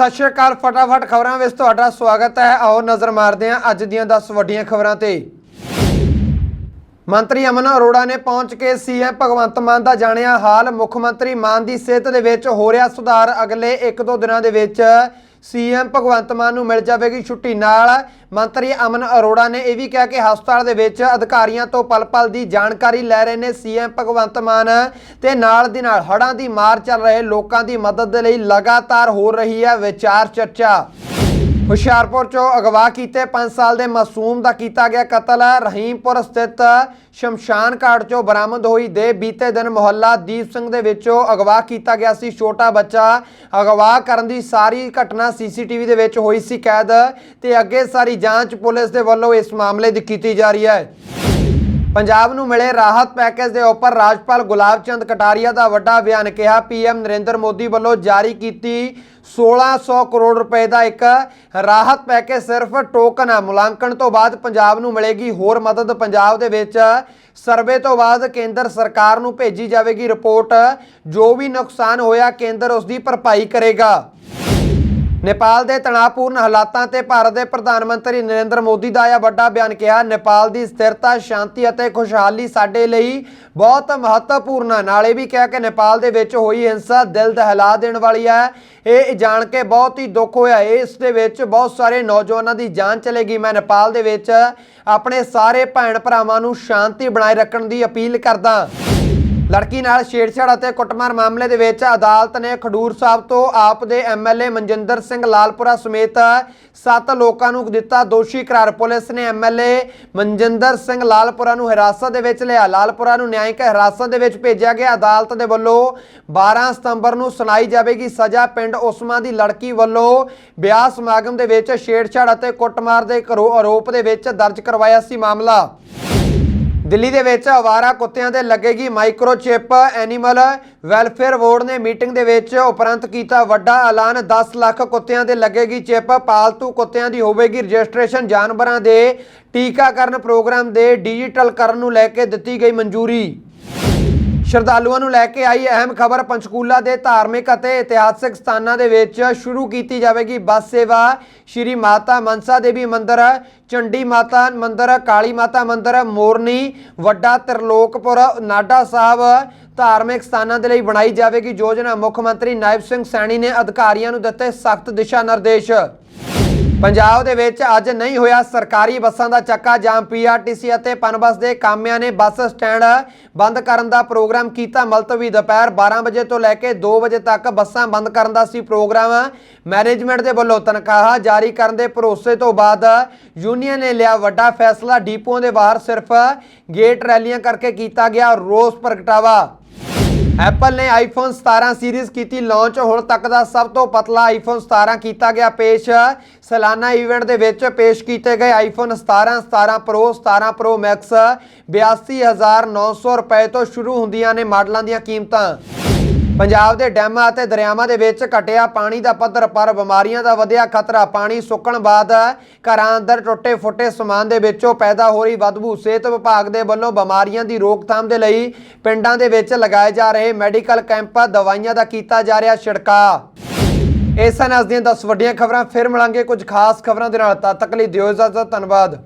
ਸਤਿ ਸ਼੍ਰੀ ਅਕਾਲ, ਫਟਾਫਟ ਖਬਰਾਂ ਵਿੱਚ ਤੁਹਾਡਾ ਸਵਾਗਤ ਹੈ। ਆਓ ਨਜ਼ਰ ਮਾਰਦੇ ਹਾਂ ਅੱਜ ਦੀਆਂ 10 ਵੱਡੀਆਂ ਖਬਰਾਂ ਤੇ। ਮੰਤਰੀ ਅਮਨ ਅਰੋੜਾ ਨੇ ਪਹੁੰਚ ਕੇ ਸੀਐਮ ਭਗਵੰਤ ਮਾਨ ਦਾ ਜਾਣਿਆ ਹਾਲ। ਮੁੱਖ ਮੰਤਰੀ ਮਾਨ ਦੀ ਸਿਹਤ ਦੇ ਵਿੱਚ ਹੋ ਰਿਹਾ ਸੁਧਾਰ। ਅਗਲੇ 1-2 ਦਿਨਾਂ ਦੇ ਵਿੱਚ ਸੀਐਮ ਭਗਵੰਤ ਮਾਨ ਨੂੰ ਮਿਲ ਜਾਵੇਗੀ ਛੁੱਟੀ ਨਾਲ। ਮੰਤਰੀ ਅਮਨ ਅਰੋੜਾ ਨੇ ਇਹ ਵੀ ਕਿਹਾ ਕਿ ਹਸਪਤਾਲ ਦੇ ਵਿੱਚ ਅਧਿਕਾਰੀਆਂ ਤੋਂ ਪਲ-ਪਲ ਦੀ ਜਾਣਕਾਰੀ ਲੈ ਰਹੇ ਨੇ ਸੀਐਮ ਭਗਵੰਤ ਮਾਨ ਤੇ ਨਾਲ ਦੀ ਨਾਲ ਹੜ੍ਹਾਂ ਦੀ ਮਾਰ ਚੱਲ ਰਹੇ ਲੋਕਾਂ ਦੀ ਮਦਦ ਦੇ ਲਈ ਲਗਾਤਾਰ ਹੋ ਰਹੀ ਹੈ ਵਿਚਾਰ ਚਰਚਾ। ਹੁਸ਼ਿਆਰਪੁਰ ਚੋਂ ਅਗਵਾ ਕੀਤੇ 5 ਸਾਲ ਦੇ ਮਾਸੂਮ ਦਾ ਕੀਤਾ ਗਿਆ ਕਤਲ। ਰਹੀਮਪੁਰ ਸਥਿਤ ਸ਼ਮਸ਼ਾਨ ਘਾਟ ਚੋਂ ਬਰਾਮਦ ਹੋਈ ਦੇ ਬੀਤੇ ਦਿਨ ਮੁਹੱਲਾ ਦੀਪ ਸਿੰਘ ਦੇ ਵਿੱਚੋਂ ਅਗਵਾ ਕੀਤਾ ਗਿਆ ਸੀ। ਛੋਟਾ ਬੱਚਾ ਅਗਵਾ ਕਰਨ ਦੀ ਸਾਰੀ ਘਟਨਾ ਸੀਸੀਟੀਵੀ ਦੇ ਵਿੱਚ ਹੋਈ ਸੀ ਕੈਦ ਤੇ ਅੱਗੇ ਸਾਰੀ ਜਾਂਚ ਪੁਲਿਸ ਦੇ ਵੱਲੋਂ ਇਸ ਮਾਮਲੇ ਦੀ ਕੀਤੀ ਜਾ ਰਹੀ ਹੈ। ਪੰਜਾਬ ਨੂੰ ਮਿਲੇ ਰਾਹਤ ਪੈਕੇਜ ਦੇ ਉੱਪਰ ਰਾਜਪਾਲ ਗੁਲਾਬ ਚੰਦ ਕਟਾਰੀਆ ਦਾ ਵੱਡਾ ਬਿਆਨ ਕਿਹਾ ਪੀਐਮ ਨਰਿੰਦਰ ਮੋਦੀ ਵੱਲੋਂ ਜਾਰੀ ਕੀਤੀ 1600 ਕਰੋੜ ਰੁਪਏ ਦਾ ਇੱਕ ਰਾਹਤ ਪੈਕੇਜ ਸਿਰਫ ਟੋਕਨ ਹੈ ਮੁਲਾਂਕਣ ਤੋਂ ਬਾਅਦ ਪੰਜਾਬ ਨੂੰ ਮਿਲੇਗੀ ਹੋਰ ਮਦਦ। ਪੰਜਾਬ ਦੇ ਵਿੱਚ ਸਰਵੇ ਤੋਂ ਬਾਅਦ ਕੇਂਦਰ ਸਰਕਾਰ ਨੂੰ ਭੇਜੀ ਜਾਵੇਗੀ ਰਿਪੋਰਟ। ਜੋ ਵੀ ਨੁਕਸਾਨ ਹੋਇਆ, ਕੇਂਦਰ ਉਸ ਦੀ ਭਰਪਾਈ ਕਰੇਗਾ। ਨੇਪਾਲ ਦੇ ਤਣਾਅਪੂਰਨ ਹਾਲਾਤਾਂ ਤੇ ਭਾਰਤ ਦੇ ਪ੍ਰਧਾਨ ਮੰਤਰੀ ਨਰਿੰਦਰ ਮੋਦੀ ਦਾ ਇਹ ਵੱਡਾ ਬਿਆਨ ਕਿਹਾ, ਨੇਪਾਲ ਦੀ ਸਥਿਰਤਾ, ਸ਼ਾਂਤੀ ਅਤੇ ਖੁਸ਼ਹਾਲੀ ਸਾਡੇ ਲਈ ਬਹੁਤ ਮਹੱਤਵਪੂਰਨ ਹੈ ਨਾਲੇ ਵੀ ਕਿਹਾ ਕਿ ਨੇਪਾਲ ਦੇ ਵਿੱਚ ਹੋਈ ਹਿੰਸਾ ਦਿਲ ਦਹਿਲਾ ਦੇਣ ਵਾਲੀ ਹੈ ਇਹ ਜਾਣ ਕੇ ਬਹੁਤ ਹੀ ਦੁੱਖ ਹੋਇਆ। ਇਸ ਦੇ ਵਿੱਚ ਬਹੁਤ ਸਾਰੇ ਨੌਜਵਾਨਾਂ ਦੀ ਜਾਨ ਚਲੇਗੀ ਮੈਂ ਨੇਪਾਲ ਦੇ ਵਿੱਚ ਆਪਣੇ ਸਾਰੇ ਭੈਣ ਭਰਾਵਾਂ ਨੂੰ ਸ਼ਾਂਤੀ ਬਣਾਏ ਰੱਖਣ ਦੀ ਅਪੀਲ ਕਰਦਾ। ਲੜਕੀ ਨਾਲ ਛੇੜਛਾੜ ਅਤੇ ਕੁੱਟਮਾਰ ਮਾਮਲੇ ਦੇ ਵਿੱਚ ਅਦਾਲਤ ਨੇ ਖਡੂਰ ਸਾਹਿਬ ਤੋਂ ਆਪ ਦੇ ਐਮਐਲਏ ਮਨਜਿੰਦਰ ਸਿੰਘ ਲਾਲਪੁਰਾ ਸਮੇਤ 7 ਲੋਕਾਂ ਨੂੰ ਦਿੱਤਾ ਦੋਸ਼ੀ ਕਰਾਰ ਪੁਲਿਸ ਨੇ ਐਮਐਲਏ ਮਨਜਿੰਦਰ ਸਿੰਘ ਲਾਲਪੁਰਾ ਨੂੰ ਹਿਰਾਸਤ ਦੇ ਵਿੱਚ ਲਿਆ। ਲਾਲਪੁਰਾ ਨੂੰ ਨਿਆਂਇਕ ਹਿਰਾਸਤ ਦੇ ਵਿੱਚ ਭੇਜਿਆ ਗਿਆ। ਅਦਾਲਤ ਦੇ ਵੱਲੋਂ 12 ਸਤੰਬਰ ਨੂੰ ਸੁਣਾਈ ਜਾਵੇਗੀ ਸਜ਼ਾ। ਪਿੰਡ ਉਸਮਾ ਦੀ ਲੜਕੀ ਵੱਲੋਂ ਵਿਆਹ ਸਮਾਗਮ ਦੇ ਵਿੱਚ ਛੇੜਛਾੜ ਅਤੇ ਕੁੱਟਮਾਰ ਦੇ ਕਰੋ- ਆਰੋਪ ਦੇ ਵਿੱਚ ਦਰਜ ਕਰਵਾਇਆ ਸੀ ਮਾਮਲਾ। ਦਿੱਲੀ ਦੇ ਵਿੱਚ ਆਵਾਰਾ ਕੁੱਤਿਆਂ ਤੇ ਲੱਗੇਗੀ ਮਾਈਕਰੋਚਿਪ ਐਨੀਮਲ ਵੈਲਫੇਅਰ ਬੋਰਡ ਨੇ ਮੀਟਿੰਗ ਦੇ ਵਿੱਚ ਉਪਰੰਤ ਕੀਤਾ ਵੱਡਾ ਐਲਾਨ। 10 ਲੱਖ ਕੁੱਤਿਆਂ ਤੇ ਲੱਗੇਗੀ ਚਿਪ। ਪਾਲਤੂ ਕੁੱਤਿਆਂ ਦੀ ਹੋਵੇਗੀ ਰਜਿਸਟ੍ਰੇਸ਼ਨ। ਜਾਨਵਰਾਂ ਦੇ ਟੀਕਾਕਰਨ ਪ੍ਰੋਗਰਾਮ ਦੇ ਡਿਜੀਟਲ ਕਰਨ ਨੂੰ ਲੈ ਕੇ ਦਿੱਤੀ ਗਈ ਮਨਜ਼ੂਰੀ। ਸ਼ਰਧਾਲੂਆਂ ਨੂੰ ਲੈ ਕੇ ਆਈ ਅਹਿਮ ਖਬਰ ਪੰਚਕੂਲਾ ਦੇ ਧਾਰਮਿਕ ਅਤੇ ਇਤਿਹਾਸਕ ਸਥਾਨਾਂ ਦੇ ਵਿੱਚ ਸ਼ੁਰੂ ਕੀਤੀ ਜਾਵੇਗੀ ਬੱਸ ਸੇਵਾ। ਸ਼੍ਰੀ ਮਾਤਾ ਮਨਸਾ ਦੇਵੀ ਮੰਦਿਰ, ਚੰਡੀ ਮਾਤਾ ਮੰਦਿਰ, ਕਾਲੀ ਮਾਤਾ ਮੰਦਿਰ, ਮੋਰਨੀ, ਵੱਡਾ ਤਿਰਲੋਕਪੁਰ, ਨਾਡਾ ਸਾਹਿਬ ਧਾਰਮਿਕ ਸਥਾਨਾਂ ਦੇ ਲਈ ਬਣਾਈ ਜਾਵੇਗੀ। ਯੋਜਨਾ ਮੁੱਖ ਮੰਤਰੀ ਨਾਇਬ ਸਿੰਘ ਸੈਣੀ ਨੇ ਅਧਿਕਾਰੀਆਂ ਨੂੰ ਦਿੱਤੇ ਸਖਤ ਦਿਸ਼ਾ ਨਿਰਦੇਸ਼। ਪੰਜਾਬ ਦੇ ਵਿੱਚ ਅੱਜ ਨਹੀਂ ਹੋਇਆ ਸਰਕਾਰੀ ਬੱਸਾਂ ਦਾ ਚੱਕਾ, ਜਾਮ ਪੀਆਰਟੀਸੀ ਅਤੇ ਪਨਬਸ ਦੇ ਕਾਮਿਆਂ ਨੇ ਬੱਸ ਸਟੈਂਡ ਬੰਦ ਕਰਨ ਦਾ ਪ੍ਰੋਗਰਾਮ ਕੀਤਾ। ਮਲਤਵੀ ਦੁਪਹਿਰ 12 ਵਜੇ ਤੋਂ ਲੈ ਕੇ 2 ਵਜੇ ਤੱਕ ਬੱਸਾਂ ਬੰਦ ਕਰਨ ਦਾ ਸੀ ਪ੍ਰੋਗਰਾਮ। ਮੈਨੇਜਮੈਂਟ ਦੇ ਵੱਲੋਂ ਤਨਖਾਹਾਂ ਜਾਰੀ ਕਰਨ ਦੇ ਭਰੋਸੇ ਤੋਂ ਬਾਅਦ ਯੂਨੀਅਨ ਨੇ ਲਿਆ ਵੱਡਾ ਫੈਸਲਾ। ਡੀਪੋ ਦੇ ਬਾਹਰ ਸਿਰਫ ਗੇਟ ਰੈਲੀਆਂ ਕਰਕੇ ਕੀਤਾ ਗਿਆ। ਰੋਸ ਪ੍ਰਗਟਾਵਾ ਐਪਲ ਨੇ ਆਈਫੋਨ 17 ਸੀਰੀਜ਼ ਕੀਤੀ ਲਾਂਚ ਹੁਣ ਤੱਕ ਦਾ ਸਭ ਤੋਂ ਪਤਲਾ ਆਈਫੋਨ 17 ਕੀਤਾ ਗਿਆ ਪੇਸ਼। ਸਾਲਾਨਾ ਇਵੈਂਟ ਦੇ ਵਿੱਚ ਪੇਸ਼ ਕੀਤੇ ਗਏ ਆਈਫੋਨ 17 17 Pro 17 Pro Max 82900 ਰੁਪਏ ਤੋਂ ਸ਼ੁਰੂ ਹੁੰਦੀਆਂ ਨੇ ਮਾਡਲਾਂ ਦੀਆਂ ਕੀਮਤਾਂ। ਪੰਜਾਬ ਦੇ ਡੈਮਾਂ ਅਤੇ ਦਰਿਆਵਾਂ ਦੇ ਵਿੱਚ ਘਟਿਆ ਪਾਣੀ ਦਾ ਪੱਧਰ ਪਰ ਬਿਮਾਰੀਆਂ ਦਾ ਵਧਿਆ ਖਤਰਾ। ਪਾਣੀ ਸੁੱਕਣ ਬਾਅਦ ਘਰਾਂ ਅੰਦਰ ਟੁੱਟੇ ਫੁੱਟੇ ਸਮਾਨ ਦੇ ਵਿੱਚੋਂ ਪੈਦਾ ਹੋ ਰਹੀ ਬਦਬੂ ਸਿਹਤ ਵਿਭਾਗ ਦੇ ਵੱਲੋਂ ਬਿਮਾਰੀਆਂ ਦੀ ਰੋਕਥਾਮ ਦੇ ਲਈ ਪਿੰਡਾਂ ਦੇ ਵਿੱਚ ਲਗਾਏ ਜਾ ਰਹੇ ਮੈਡੀਕਲ ਕੈਂਪ ਦਵਾਈਆਂ ਦਾ ਕੀਤਾ ਜਾ ਰਿਹਾ ਛਿੜਕਾਅ। ਇਸ ਹਨ ਅੱਜ ਦੀਆਂ 10 ਵੱਡੀਆਂ ਖਬਰਾਂ, ਫਿਰ ਮਿਲਾਂਗੇ ਕੁਝ ਖਾਸ ਖਬਰਾਂ ਦੇ ਨਾਲ। ਤਦ ਤੱਕ ਲਈ ਦਿਓ ਇਜਾਜ਼ਤ, ਧੰਨਵਾਦ।